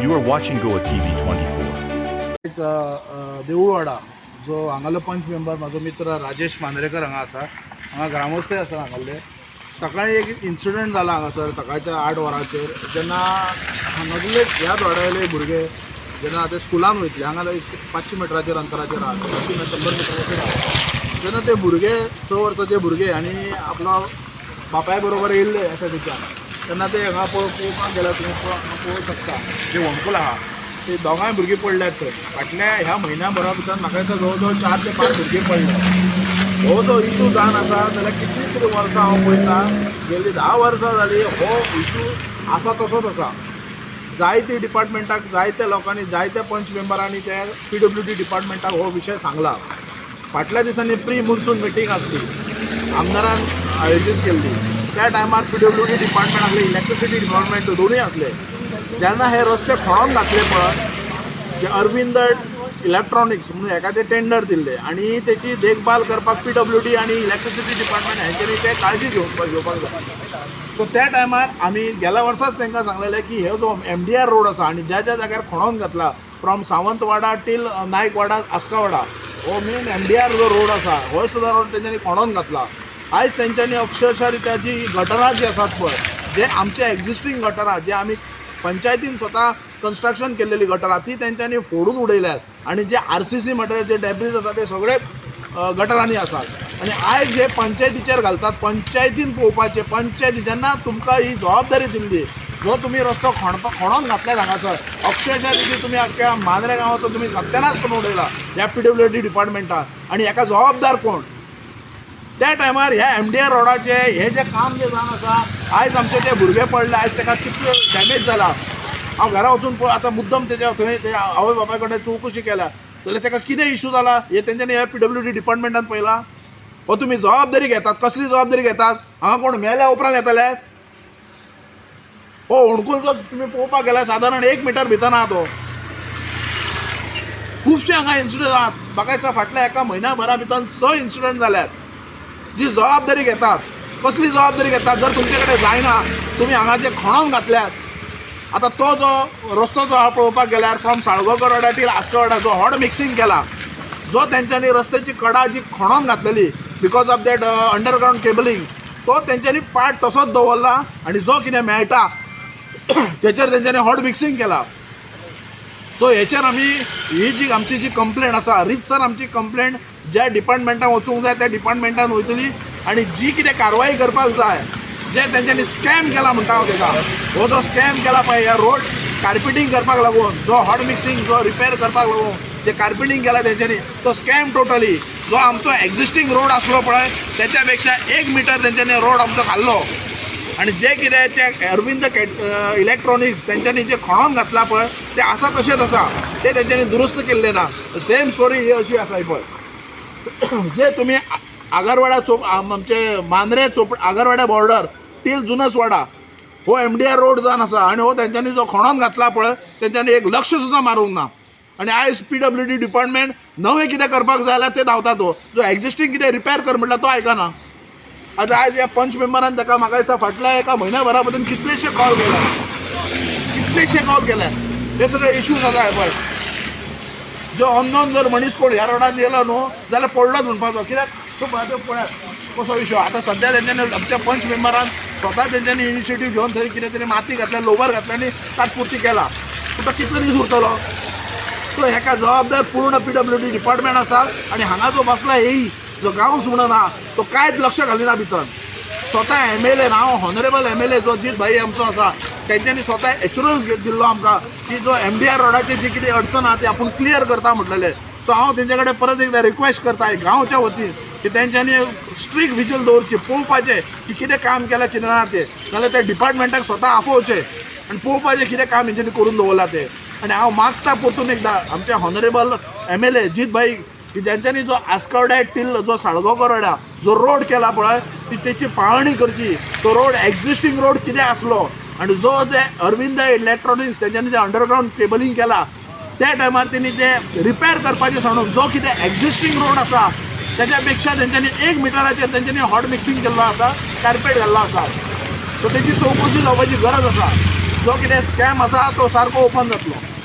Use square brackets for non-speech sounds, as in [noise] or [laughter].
You are watching Goa TV 24. Deulwada जो हांगालो पंच member म्हाजो मित्र राजेश मांद्रेकर हांगा आसा हांगा ग्रामस्थय आसा हांगाले सकाळी एक इन्सिडंट जाला हांगासर सकाळच्या आठ वरांचेर. जेन्ना हांगासले ह्या वाड्यावयले भुरगे जेन्ना ते स्कुलान वयतले हांगा एक पांचशे मिटराचेर अंतराचेर आसा शंबर मिटराचेर आसा तेन्ना ते भुरगे स वर्साचे भुरगे आनी आपलो बापाय बरोबर येयल्ले अशा थंयच्यान तेन्ना ते हांगा पळोव पळोवपाक गेल्यार तुमी पळोव- पळोवंक शकता. जे होमकूल आहा ते दोगांय भुरगीं पडल्यात तर. फाटल्या ह्या म्हयन्याभरा भितर म्हाका दिसता जवळ जवळ चार ते पांच भुरगीं पडल्यात हो जो इशू जावन आसा जाल्यार कितलीं तरी वर्सां हांव पळयतां गेल्लीं धा वर्सां जालीं हो इशू आसा तसोच आसा जायते डिपार्टमेंटाक जायत्या लोकांनी जायत्या पंच मेंबरांनी त्या पी डब्ल्यू डी डिपार्टमेंटाक हो विशय सांगला. फाटल्या दिसांनी प्री मुन्सून मिटींग आसली आमदारान आयोजीत केल्ली त्या टायमार पी डब्ल्यू डी डिपार्टमेंट आसले इलेक्ट्रिसिटी डिपार्टमेंट दोनूय आसले जेन्ना हे रस्ते खणोन घातले पळय जे अरविंद इलेक्ट्रॉनिक्स म्हणून हेका ते टेंडर दिल्ले आणि त्याची देखभाल करपाक पी डब्ल्यू डी आणि इलेक्ट्रिसिटी डिपार्टमेंट हेंच्यांनी ते काळजी घेवपाक घेवपाक जाय सो त्या टायमार आमी गेल्या वर्साच तांकां सांगलेलें की हे जो एम डी आर रोड आसा आनी ज्या ज्या जाग्यार खणून घातला फ्रॉम सावंतवाडा टील नायकवाडा आस्कावाडा हो मेन एम डी आर जो रोड आसा हो सुद्दां रोड तेंच्यांनी खणून घातला. आयज तेंच्यांनी अक्षरशः रित्या जी गटरां जी आसात पळय जे आमचे एक्झिस्टींग गटरां जे आमी पंचायतीन स्वता कन्स्ट्रक्शन केलेली गटरां ती तेंच्यांनी फोडून उडयल्यात आनी जे आर सी सी मटेरियल जे डॅब्रीज आसा ते सगळे गटरांनी आसात आनी आयज हे पंचायतीचेर घालतात पंचायतीन पळोवपाचे पंचायती जेन्ना तुमकां ही जबाबदारी दिल्ली जो तुमी रस्तो खणपा खणून घातल्यात हांगासर अक्षरशः रिती तुमी अख्ख्या मांद्रे गांवाचो तुमी सत्यानाश करून उडयला ह्या पी डब्ल्यू डी डिपार्टमेंटान आनी हेका जबाबदार कोण? त्या टायमार ह्या एम डी ए रोडाचे हे जे काम जे जावन आसा आयज आमचे ते भुरगे पडले आयज ताका कितलो डॅमेज जाला हांव घरा वचून पळय आतां मुद्दम तेज्या थंय ते आवय बापाय कडेन चवकशी केल्या जाल्यार ताका कितें इशू जाला हे तेंच्यांनी हे पी डब्ल्यू डी डिपार्टमेंटान पळयला हो तुमी जबाबदारी घेतात कसली जबाबदारी घेतात? हांगा कोण मेल्या उपरांत येतले हो होणकूल जो तुमी पळोवपाक गेल्यार सादारण एक मिटर भितर आहा तो खुबशे हांगा इन्सिडंट आहात. म्हाका दिसता फाटल्या एका म्हयन्याभरा भितर स इन्सिडंट जाल्यात जी जबाबदारी घेतात कसली जबाबदारी घेतात जर तुमचे कडेन जायना तुमी हांगा जे खणोन घातल्यात. आतां तो जो रस्तो जो हा पळोवपाक गेल्यार फ्रॉम साळगोकर वाडा टील आस्कवाडा जो हॉट मिक्सिंग केला जो तेंच्यांनी रस्त्याची कडा जी खणोन घातलेली because of that underground cabling तो तेंच्यांनी पार्ट तसोच दवरला आनी जो कितें मेळटा तेचेर तेंच्यांनी हॉट मिक्सिंग केला. सो हेचेर आमी ही जी आमची जी कंप्लेंट आसा रितसर आमची कंप्लेंट ज्या डिपार्टमेंटान वचूंक जाय त्या डिपार्टमेंटान वयतली आनी जी कितें कारवाई करपाक जाय जे तेंच्यांनी स्कॅम केला म्हणटा हांव तेका हो जो स्कॅम केला पळय ह्या रोड कार्पेटींग करपाक लागून जो हॉट मिक्सिंग जो रिपेर करपाक लागून जे कार्पेटींग केला तेंच्यांनी तो स्कॅम टोटली जो आमचो एक्झिस्टींग रोड आसलो पळय तेच्या पेक्षा एक मिटर तेंच्यांनी रोड आमचो खाल्लो. आणि जे कितें ते अरविंद इलेक्ट्रॉनिक्स तेंच्यांनी जे खणोन घातला पळय ते आसा तशेंच आसा ते तेंच्यांनी दुरुस्त केल्लें ना. सेम स्टोरी ही अशी आसा पळय [clears throat] जे तुमी आगरवाडा चोप आमचे मांद्रे चोप आगरवाडा बॉर्डर टील जुनसवाडा हो एम डी आर रोड जावन आसा आनी हो तेंच्यांनी जो खणोन घातला पळय तेंच्यांनी एक लक्ष सुद्दां मारूंक ना. आनी आयज पी डब्ल्यू डी डिपार्टमेंट नवें कितें करपाक जाय जाल्यार ते धांवता हो. तो जो एक्झिस्टींग कितें रिपेर कर म्हटल्यार तो आयकना आतां आयज ह्या पंच मेंबरान ताका म्हाका दिसता फाटल्या एका म्हयन्याभरा पसून कितलेशे कॉल केला कितलेशे कॉल केल्या हे सगळे इश्यूज आसा पळय जो अननोन जर मनीस कोण ह्या रोडान येयलो न्हू जाल्यार पडलोच म्हणपाचो कित्याक पळय तो पळयात कसो इश्यू आतां सद्या तेंच्यांनी आमच्या पंच मेंबरान स्वता तेंच्यांनी इनिशिएटीव घेवन थंय कितें तरी माती घातल्या लोवर घातल्या आनी तात्पुरती केला. पूण तो कितलो दीस उरतलो? सो हेका जबाबदार पूर्ण पी डब्ल्यू डी डिपार्टमेंट आसा आनी हांगा जो बसला हेई जो गांवस म्हणून ना तो कांयच लक्ष घालिना भितर. स्वता एम एल ए हांव हॉनरेबल एम एल ए जो जीत भाई आमचो आसा तेंच्यांनी स्वता एश्युरन्स दिल्लो आमकां की जो एम डी आर रोडाची जी कितें अडचण आहा ती आपूण क्लियर करता म्हटलेले. सो हांव तेंचे कडेन परत एकदां रिक्वेस्ट करता गांवच्या वतीन की तेंच्यांनी स्ट्रीक विजील दवरची पळोवपाचें की कितें काम केलां कितें ना तें. नाल्यार ते डिपार्टमेंटाक स्वता आपोवचें आनी पळोवपाचें कितें काम हेंच्यांनी करून दवरलां तें. आनी हांव मागता परतून एकदां आमचे honourable M L A Jeet bhai की ज्यांच्यानी जो आस्कवड्या टिल्ल जो साळगावकर वाड्या जो रोड केला पळय ती तेची पाळणी करची. तो रोड एक्झिस्टींग रोड कितें आसलो आनी जो ते अरविंद इलेक्ट्रॉनिक्स तेंच्यांनी जे अंडरग्रावंड केबलिंग केला त्या टायमार तेणी ते रिपेर करपाचें सोडून जो कितें एक्झिस्टींग रोड आसा तेच्या पेक्षा तेंच्यांनी एक मिटराचेर तेंच्यांनी हॉट मिक्सिंग केल्लो आसा कार्पेट घाल्लो आसा सो तेची चौकशी जावपाची गरज आसा जो कितें स्कॅम आसा तो सारको ओपन जातलो